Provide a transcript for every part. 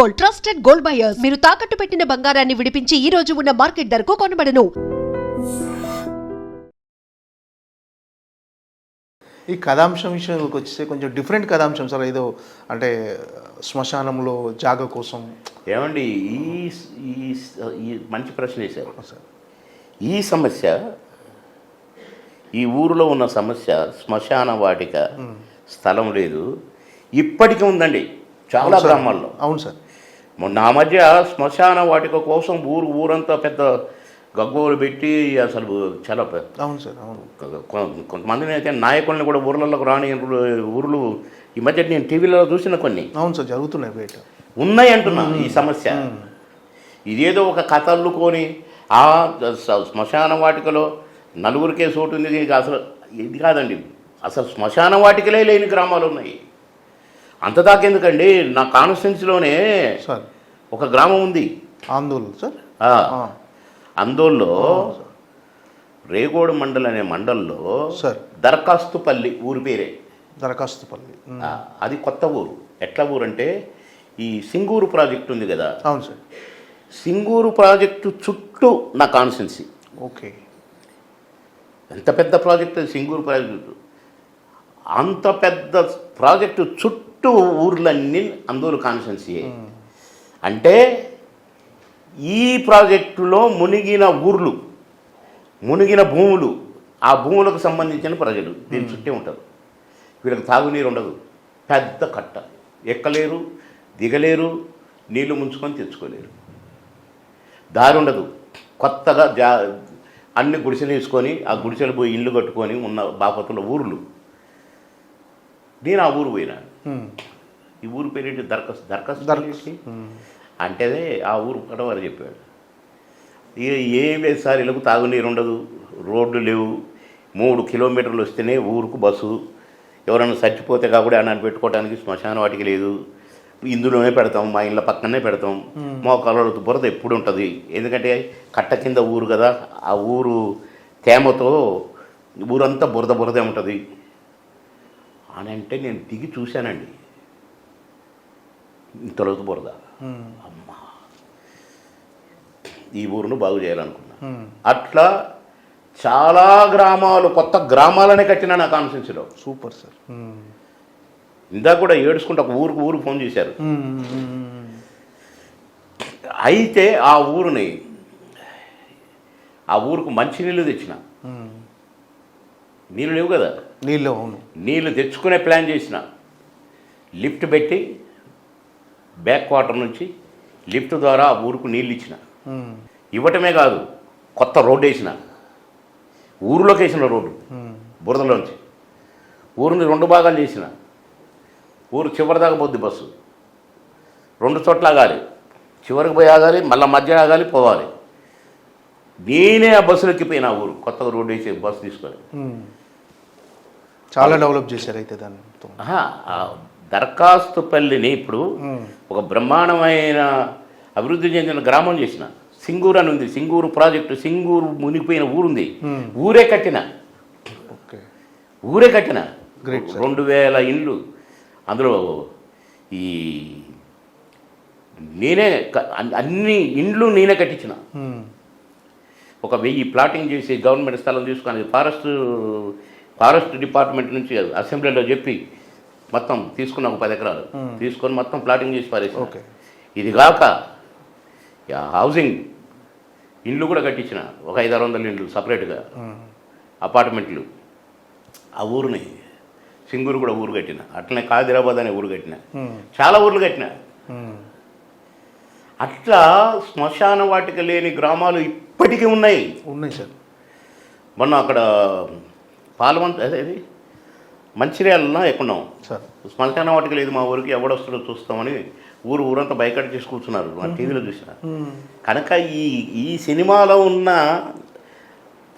Gold trusted gold buyers. మీరు తాకట్టు పెట్టిన బంగారాన్ని విడిపించి ఈ రోజు ఉన్న మార్కెట్ ధరకు కొనబడను. ఈ కథాంశం విషయంలోకి వచ్చేస్తే కొంచెం డిఫరెంట్ కథాంశం సార్. ఏదో అంటే శ్మశానంలో జాగ కోసం. ఏమండి ఈ ఈ ఈ మంచి ప్రశ్న వేశారు. సార్. ఈ సమస్య ఈ ఊరిలో ఉన్న సమస్య శ్మశాన వాటిక స్థలం లేదు. ఇప్పటికీ ఉందండి చాలా అవును సార్. గ్రామాల్లో. అవును సార్. మొన్న ఆ మధ్య శ్మశాన వాటిక కోసం ఊరు ఊరంతా పెద్ద గగ్గోలు పెట్టి అసలు చాలా అవును సార్ అవును. కొంతమందిని అయితే నాయకుల్ని కూడా ఊర్లలోకి రాని ఊర్లు ఈ మధ్య నేను టీవీలో చూసిన కొన్ని. అవును సార్ జరుగుతున్నాయి బయట. ఉన్నాయి అంటున్నా ఈ సమస్య. ఇదేదో ఒక కథ అల్లుకొని ఆ శ్మశాన వాటికలో నలుగురికే చోటు ఉంది. అసలు ఇది కాదండి. అసలు శ్మశాన వాటికలే లేని గ్రామాలు ఉన్నాయి. అంత దాకెందుకండి నా కాన్స్టిట్యున్సీలోనే సార్ ఒక గ్రామం ఉంది. ఆందోళన సార్? ఆ, ఆ, అందోల్లో రేగోడు మండల్ అనే మండల్లో సార్. దరఖాస్తుపల్లి ఊరి పేరే. దరఖాస్తుపల్లి. అది కొత్త ఊరు. ఎట్లా ఊరు అంటే ఈ సింగూరు ప్రాజెక్ట్ ఉంది కదా. అవును సార్. సింగూరు ప్రాజెక్టు చుట్టూ నా కాన్స్టెన్సీ. ఓకే. ఎంత పెద్ద ప్రాజెక్ట్ అది సింగూరు ప్రాజెక్టు? అంత పెద్ద ప్రాజెక్టు చుట్టూ ఊర్లన్నీ అందరూ కాన్స్టెన్సీ అంటే ఈ ప్రాజెక్టులో మునిగిన ఊర్లు మునిగిన భూములు ఆ భూములకు సంబంధించిన ప్రజలు దీని చుట్టే ఉంటారు. వీళ్ళకి తాగునీరు ఉండదు. పెద్ద కట్ట. ఎక్కలేరు దిగలేరు నీళ్ళు ముంచుకొని తెచ్చుకోలేరు. దారి ఉండదు. కొత్తగా జా అన్ని గుడిసెలు వేసుకొని ఆ గుడిసెలు పోయి ఇల్లు కట్టుకొని ఉన్న బాపతుల ఊర్లు. నేను ఆ ఊరు పోయినా. ఈ ఊరు పేరేంటి? దరఖాస్తు దరఖాస్తు దరఖాస్తు. ఏంటి? అంటే ఆ ఊరు పడవారు చెప్పాడు ఇక ఏం లేదు సార్ ఇళ్ళకు తాగునీరు ఉండదు రోడ్లు లేవు మూడు కిలోమీటర్లు వస్తేనే ఊరుకు బస్సు. ఎవరైనా చచ్చిపోతే కాబట్టి అన్నాన్ని పెట్టుకోవడానికి శ్మశాన వాటికి లేదు. ఇందులోనే పెడతాం మా ఇళ్ళ పక్కనే పెడతాం. మోకాళ్ళతో బురద ఎప్పుడు ఉంటుంది? ఎందుకంటే కట్ట కింద ఊరు కదా ఆ ఊరు తేమతో ఊరంతా బురద బురదే ఉంటుంది. అని అంటే నేను దిగి చూశానండి. ఇంతలోతు బురద. అమ్మా. ఈ ఊరును బాగు చేయాలనుకున్నా. అట్లా చాలా గ్రామాలు కొత్త గ్రామాలనే కట్టినా నా కాన్స్టిట్యూన్సీలో సూపర్ సార్. ఇందాక కూడా ఏడుచుకుంటూ ఒక ఊరికి ఊరు ఫోన్ చేశారు. అయితే ఆ ఊరిని ఆ ఊరుకు మంచినీళ్ళు తెచ్చిన. ఉమ్. నీళ్ళు లేవు కదా? నీళ్ళు అవును. నీళ్ళు తెచ్చుకునే ప్లాన్ చేసిన. లిఫ్ట్ పెట్టి బ్యాక్ వాటర్ నుంచి లిఫ్ట్ ద్వారా ఆ ఊరుకు నీళ్ళు ఇచ్చిన. ఇవ్వటమే కాదు కొత్త రోడ్డు వేసిన. ఊరిలోకి వేసిన రోడ్డు. బురదలోంచి ఊరిని రెండు భాగాలు చేసిన. ఊరు చివరి దాకా పోద్ది బస్సు. రెండు చోట్ల ఆగాలి. చివరికి పోయి ఆగాలి మళ్ళీ మధ్య ఆగాలి పోవాలి. నేనే ఆ బస్సులు ఎక్కిపోయినా ఊరు. కొత్తగా రోడ్డు వేసి బస్సు తీసుకొని. చాలా డెవలప్ చేశారు అయితే దాన్ని. దరఖాస్తు పల్లిని ఇప్పుడు ఒక బ్రహ్మాండమైన అభివృద్ధి చెందిన గ్రామం చేసిన. సింగూరు అని ఉంది. సింగూరు ప్రాజెక్టు సింగూరు మునిగిపోయిన ఊరుంది. ఊరే కట్టిన. ఊరే కట్టిన. రెండు వేల ఇండ్లు. అందులో ఈ నేనే అన్ని ఇండ్లు నేనే కట్టించిన. ఒక వెయ్యి ప్లాటింగ్ చేసి గవర్నమెంట్ స్థలం తీసుకొని ఫారెస్ట్ ఫారెస్ట్ డిపార్ట్మెంట్ నుంచి అసెంబ్లీలో చెప్పి మొత్తం తీసుకున్న ఒక పది ఎకరాలు. తీసుకొని మొత్తం ప్లాటింగ్ చేసి పారేసి ఓకే. ఇది కాక హౌసింగ్ ఇండ్లు కూడా కట్టించిన. ఒక ఐదు ఆరు వందల ఇండ్లు సపరేట్గా అపార్ట్మెంట్లు ఆ ఊరిని సింగూరు కూడా ఊరు కట్టిన. అట్లనే కాదిరాబాద్ అనే ఊరు కట్టిన. చాలా ఊర్లు కట్టిన. అట్లా శ్మశాన వాటిక లేని గ్రామాలు ఇప్పటికీ ఉన్నాయి. ఉన్నాయి సార్. మొన్న అక్కడ పాలవంత అదేది మంచిర్యాలలో ఎక్కడున్నాం సార్. శ్మశాన వాటిక లేదు మా ఊరికి ఎవడొస్తాడో చూస్తామని ఊరు ఊరంతా బయకట్ చేసి కూర్చున్నారు మా టీవీలో చూసిన. కనుక ఈ ఈ సినిమాలో ఉన్న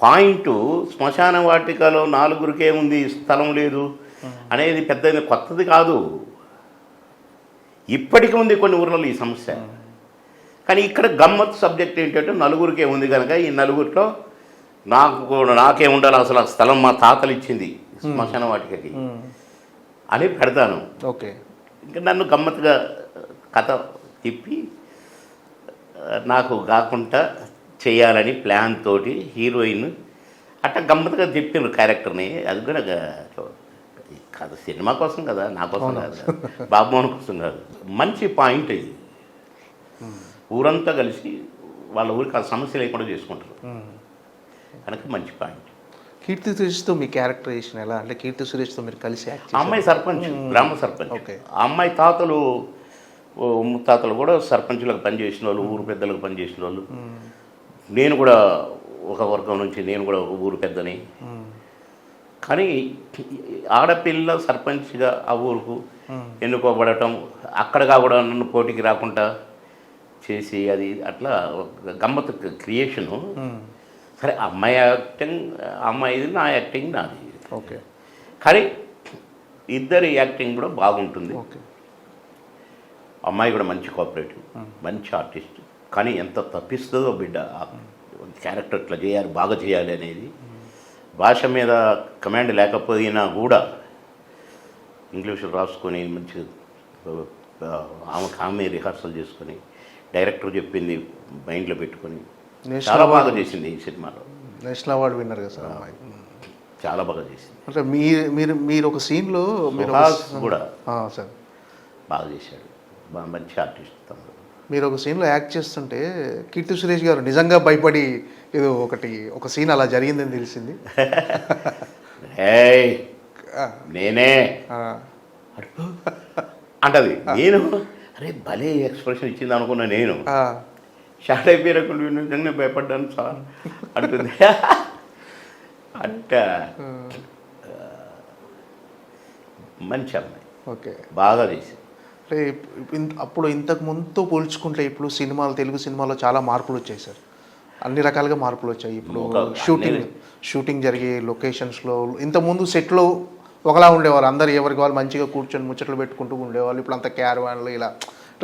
పాయింట్ శ్మశాన వాటికలో నాలుగురికే ఉంది స్థలం లేదు అనేది పెద్ద కొత్తది కాదు. ఇప్పటికీ ఉంది కొన్ని ఊర్లలో ఈ సమస్య. కానీ ఇక్కడ గమ్మత్ సబ్జెక్ట్ ఏంటంటే నలుగురికే ఉంది కనుక ఈ నలుగురిలో నాకు కూడా నాకే ఉండాలి అసలు ఆ స్థలం మా తాతలు ఇచ్చింది. శ్మశాన వాటికకి. ఉమ్, అని పెడతాను. ఓకే. ఇంకా నన్ను గమ్మత్తుగా కథ తిప్పి నాకు కాకుండా చేయాలని ప్లాన్ తోటి హీరోయిన్ అట్లా గమ్మత్తుగా తిప్పిన క్యారెక్టర్ని అది కూడా కాదు సినిమా కోసం కదా నా కోసం కాదు. బాబుమోహన్ కోసం కాదు. మంచి పాయింట్ ఇది. ఊరంతా కలిసి వాళ్ళ ఊరికి ఆ సమస్య లేకుండా చేసుకుంటారు. కనుక మంచి పాయింట్. కీర్తి సురేష్తో మీ క్యారెక్టరైజేషన్ ఎలా? అంటే కీర్తి సురేష్తో మీరు కలిసి అమ్మాయి సర్పంచ్ గ్రామ సర్పంచ్. ఓకే. ఆ అమ్మాయి తాతలు ముత్తాతలు కూడా సర్పంచులకు పనిచేసిన వాళ్ళు ఊరు పెద్దలకు పనిచేసిన వాళ్ళు. నేను కూడా ఒక వర్గం నుంచి నేను కూడా ఒక ఊరు పెద్దని. కానీ ఆడపిల్ల సర్పంచ్గా ఆ ఊరుకు ఎన్నుకోబడటం అక్కడగా కూడా నన్ను పోటీకి రాకుండా చేసి అది అట్లా ఒక గమ్మత్ క్రియేషను సరే అమ్మాయి యాక్టింగ్ అమ్మాయిది నా యాక్టింగ్ నాది. ఓకే. కానీ ఇద్దరి యాక్టింగ్ కూడా బాగుంటుంది. ఓకే. అమ్మాయి కూడా మంచి కోఆపరేటివ్ మంచి ఆర్టిస్ట్ కానీ ఎంత తప్పిస్తుందో బిడ్డ క్యారెక్టర్ ఇట్లా చేయాలి బాగా చేయాలి అనేది. భాష మీద కమాండ్ లేకపోయినా కూడా ఇంగ్లీష్లో రాసుకొని మంచి ఆమె ఆమె రిహార్సల్ చేసుకొని డైరెక్టర్ చెప్పింది మైండ్లో పెట్టుకొని చాలా బాగా చేసింది ఈ సినిమాలో. నేషనల్ అవార్డు విన్నర్ కదా సార్ అమ్మాయి. చాలా బాగా చేసింది. అంటే మీరు మీరు మీరు ఒక సీన్లో మీరు కూడా సార్. బాగా చేశాడు. బాగా మంచి ఆర్టిస్ట్ తమ్ముడు. మీరు ఒక సీన్లో యాక్ట్ చేస్తుంటే కీర్తి సురేష్ గారు నిజంగా భయపడి ఏదో ఒకటి ఒక సీన్ అలా జరిగిందని తెలిసింది. నేనే. అంటది నేను? అరే భలే ఎక్స్ప్రెషన్ ఇచ్చింది అనుకున్నా నేను. షార్ట్ అయిపోయినప్పుడు నిజంగా భయపడ్డాను సార్ అంటుంది. అంట మంచి అమ్మాయి. ఓకే. బాగా చేసింది. అంటే అప్పుడు ఇంతకు ముందుతో పోల్చుకుంటే ఇప్పుడు సినిమాలు తెలుగు సినిమాలో చాలా మార్పులు వచ్చాయి సార్. అన్ని రకాలుగా మార్పులు వచ్చాయి. ఇప్పుడు షూటింగ్ షూటింగ్ జరిగే లొకేషన్స్లో ఇంతకుముందు సెట్లో ఒకలా ఉండేవారు అందరు ఎవరికి వాళ్ళు మంచిగా కూర్చొని ముచ్చట్లు పెట్టుకుంటూ ఉండేవాళ్ళు. ఇప్పుడు అంత క్యారవాన్లు ఇలా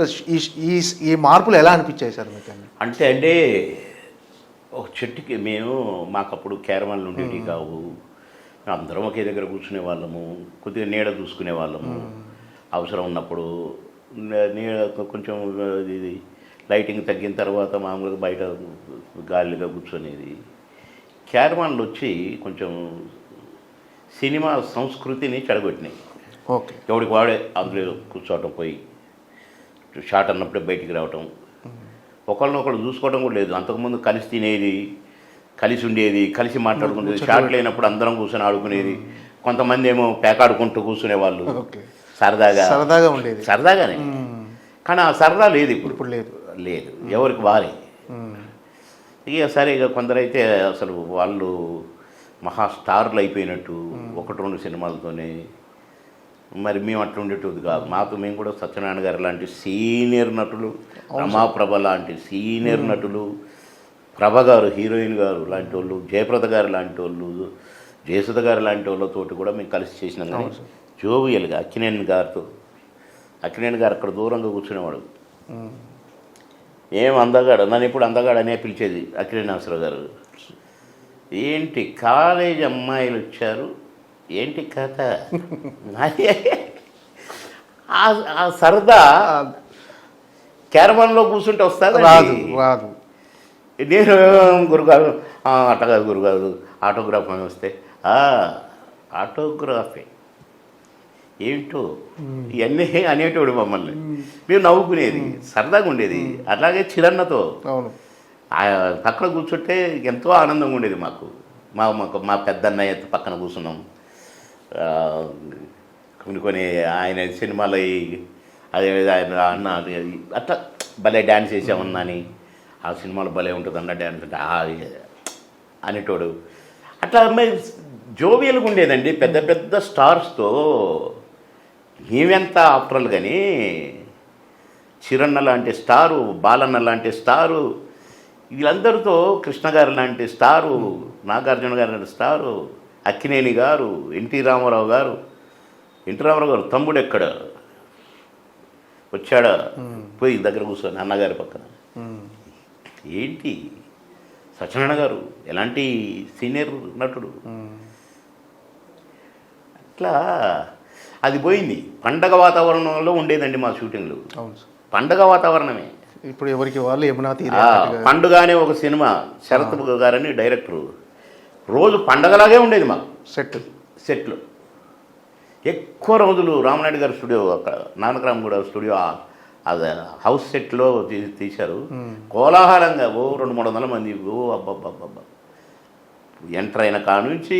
ఈ ఈ ఈ మార్పులు ఎలా అనిపించాయి సార్ మీకు? అంటే అంటే ఒక చెట్టుకి మేము మాకప్పుడు క్యారవాన్లు ఉండేవి కావు. అందరం ఒకే దగ్గర కూర్చునే వాళ్ళము కొద్దిగా నీడ చూసుకునే వాళ్ళము. అవసరం ఉన్నప్పుడు నీడ కొంచెం ఇది లైటింగ్ తగ్గిన తర్వాత మామూలుగా బయట గాలిగా కూర్చునేది. క్యారవాన్లు వచ్చి కొంచెం సినిమా సంస్కృతిని చెడగొట్టినాయి. ఓకే. ఎవడికి వాడే అందులో కూర్చోవటం పోయి. షాట్ అన్నప్పుడే బయటికి రావటం. ఒకళ్ళనొకళ్ళు చూసుకోవడం కూడా లేదు. అంతకుముందు కలిసి తినేది కలిసి ఉండేది కలిసి మాట్లాడుకునేది షాట్ లేనప్పుడు అందరం కూర్చొని ఆడుకునేది. కొంతమంది ఏమో పేకాడుకుంటూ కూర్చునే వాళ్ళు ఓకే. సరదాగా. సరదాగా ఉండేది. సరదాగానే. కానీ ఆ సరదా లేదు ఇప్పుడు. ఇప్పుడు లేదు. లేదు. ఎవరికి వారే. ఇక సరే ఇక కొందరైతే అసలు వాళ్ళు మహా స్టార్లు అయిపోయినట్టు ఒకటి రెండు సినిమాలతోనే మరి మేము అట్లా ఉండేటది కాదు. మాతో మేము కూడా సత్యనారాయణ గారు లాంటి సీనియర్ నటులు రమాప్రభ లాంటి సీనియర్ నటులు ప్రభ గారు హీరోయిన్ గారు లాంటి వాళ్ళు జయప్రద గారు లాంటి వాళ్ళు జయసుధ గారు లాంటి వాళ్ళతోటి కూడా మేము కలిసి చేసినాం కానీ జోవియల్గా అక్కినేని గారితో అక్కినేని గారు అక్కడ దూరంగా కూర్చునేవాడు. ఏం అందగాడు? నన్ను ఇప్పుడు అందగాడు అనే పిలిచేది అఖిలేని నాసరావు గారు. ఏంటి? కాలేజ్ అమ్మాయిలు వచ్చారు. ఏంటి కథ? ఆ- సరదా క్యారవాన్లో కూర్చుంటే వస్తుంది రాదు రాదు. నేను గురుగారు "ఆ, అట్ట కాదు గురుగారు ఆటోగ్రాఫ్ అని వస్తే "ఆ, ఆటోగ్రాఫే. ఏంటో ఇవన్నీ అనేటోడు మమ్మల్ని. మేము. నవ్వుకునేది సరదాగా ఉండేది. అలాగే చిరన్నతో. పక్కన కూర్చుంటే ఎంతో ఆనందంగా ఉండేది మాకు. మా మా పెద్దన్నయ్య పక్కన కూర్చున్నాం. కొన్ని కొన్ని ఆయన సినిమాలు ఈ- అదే ఆయన అన్న అది అట్లా భలే డ్యాన్స్ చేసామన్నా అని. ఆ సినిమాలో భలే ఉంటుంది అన్న డ్యాన్స్ అంటే అనేటోడు. అట్లా మరి జోవియల్గా ఉండేదండి. పెద్ద పెద్ద స్టార్స్తో నీవెంత ఆఫ్టర్లు కానీ చిరన్న లాంటి స్టారు బాలన్న లాంటి స్టారు వీళ్ళందరితో కృష్ణ గారు లాంటి స్టారు నాగార్జున గారు లాంటి స్టారు అక్కినేని గారు ఎన్టీ రామారావు గారు ఎన్టీ రామారావు గారు తమ్ముడు ఎక్కడ? వచ్చాడా? పోయి దగ్గర కూర్చొని అన్నగారి పక్కన. ఏంటి? సత్యనారాయణ గారు ఎలాంటి సీనియర్ నటుడు. అట్లా అది పోయింది. పండగ వాతావరణంలో ఉండేదండి మా షూటింగ్లు. పండగ వాతావరణమే. ఇప్పుడు ఎవరికి వాళ్ళు యమునా. పండుగ అనే ఒక సినిమా శరత్ గారని డైరెక్టరు. రోజు పండగలాగే ఉండేది మాకు. సెట్. సెట్లు. ఎక్కువ రోజులు రామనాయుడు గారి స్టూడియో అక్కడ నానకరామ్ కూడా స్టూడియో అది హౌస్ సెట్లో తీశారు. కోలాహలంగా ఓ రెండు మూడు వందల మంది ఓ అబ్బబ్బబ్బబ్బా. ఎంటర్ అయిన కాడ నుంచి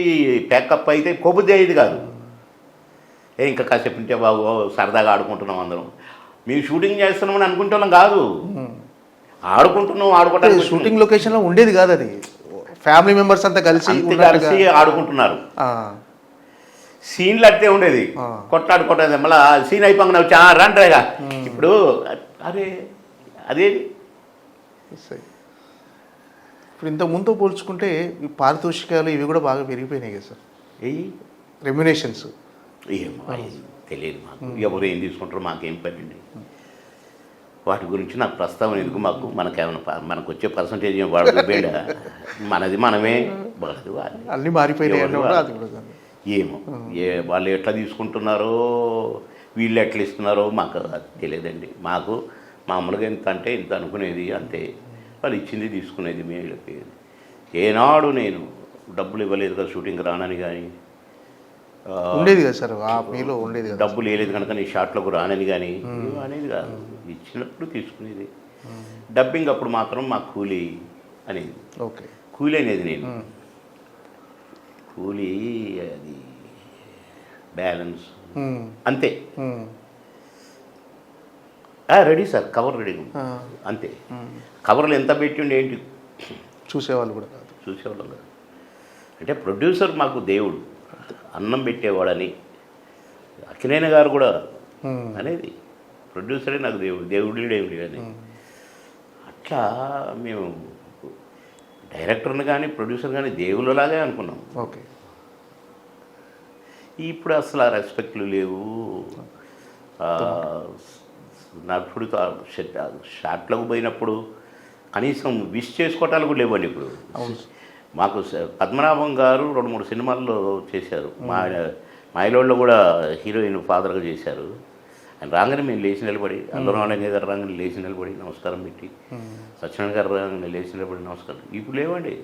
ప్యాకప్ అయితే కొబ్బుది అయ్యేది కాదు. ఏ ఇంకా కాసేపు ఉంటే బాబు సరదాగా ఆడుకుంటున్నాం అందరం. మేము షూటింగ్ చేస్తున్నామని అనుకుంటున్నాం కాదు. ఆడుకుంటున్నాం ఆడుకోవడానికి షూటింగ్ లొకేషన్లో ఉండేది కాదు అది. ఫ్యామిలీ మెంబర్స్ అంతా కలిసి. కలిసి ఆడుకుంటున్నారు. సీన్లు అట్టే ఉండేది. ఆ. కొట్లాడు కొట్టేది మళ్ళీ సీన్ "ఆ, రండి రేగా ఇప్పుడు అరే అదే. సరే. ఇప్పుడు ఇంత ముందు పోల్చుకుంటే ఈ పారితోషికాలు ఇవి కూడా బాగా పెరిగిపోయినాయి కదా సార్. ఏయ్, రెమ్యునేషన్స్ ఏమో తెలియదు మాకు. ఎవరు ఏం తీసుకుంటారో మాకేం పని వాటి గురించి నాకు ప్రస్తావన ఎందుకు మాకు? మనకేమైనా మనకు వచ్చే పర్సంటేజ్ వాడు బేడ మనది మనమే వాడదు వాడి. అన్ని మారిపోయినాయి వాళ్ళు? ఏమో. ఏ వాళ్ళు ఎట్లా తీసుకుంటున్నారో వీళ్ళు ఎట్లా ఇస్తున్నారో మాకు తెలియదండి. మాకు మామూలుగా ఎంత అంటే ఇంత అనుకునేది అంతే. వాళ్ళు ఇచ్చింది తీసుకునేది మేము వెళ్ళిపోయేది. ఏనాడు నేను డబ్బులు ఇవ్వలేదు కదా షూటింగ్ రానని కానీ ఉండేది కదా సార్ మీలో ఉండేది డబ్బులు వేయలేదు కనుక నేను షాట్లకు రానని కానీ అనేది కాదు. ఇచ్చినప్పుడు తీసుకునేది. డబ్బింగ్ అప్పుడు మాత్రం మా కూలీ అనేది. ఓకే. కూలీ అనేది నేను. కూలీ అది బ్యాలెన్స్. అంతే. Ready sir cover ready. అంతే. కవర్లు ఎంత పెట్టి ఉండి ఏంటి? చూసేవాళ్ళు కూడా కాదు. చూసేవాళ్ళం కదా. అంటే ప్రొడ్యూసర్ మాకు దేవుడు. అన్నం పెట్టేవాడని. అక్కినేని గారు కూడా అనేది. ప్రొడ్యూసరే నాకు దేవుడు. దేవుడు దేవుడు అని అట్లా మేము డైరెక్టర్ని కానీ ప్రొడ్యూసర్ కానీ దేవుళ్ళలాగే అనుకున్నాం. ఓకే. ఇప్పుడు అసలు ఆ రెస్పెక్ట్లు లేవు. నటుడు షాట్లకు పోయినప్పుడు కనీసం విష్ చేసుకోవటాలు కూడా లేవండి ఇప్పుడు. మాకు పద్మనాభం గారు రెండు మూడు సినిమాల్లో చేశారు. మా మాయలోళ్ళు కూడా హీరోయిన్ ఫాదర్గా చేశారు. ఆయన రాగానే మేము లేచి నిలబడి అల్లరామయ్య గారు రాగానే లేచి నిలబడి నమస్కారం పెట్టి సత్యనారాయణ గారు రాగానే లేచి నిలబడి నమస్కారం. ఇప్పుడు లేవండి.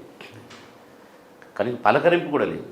కానీ పలకరింపు కూడా లేదు.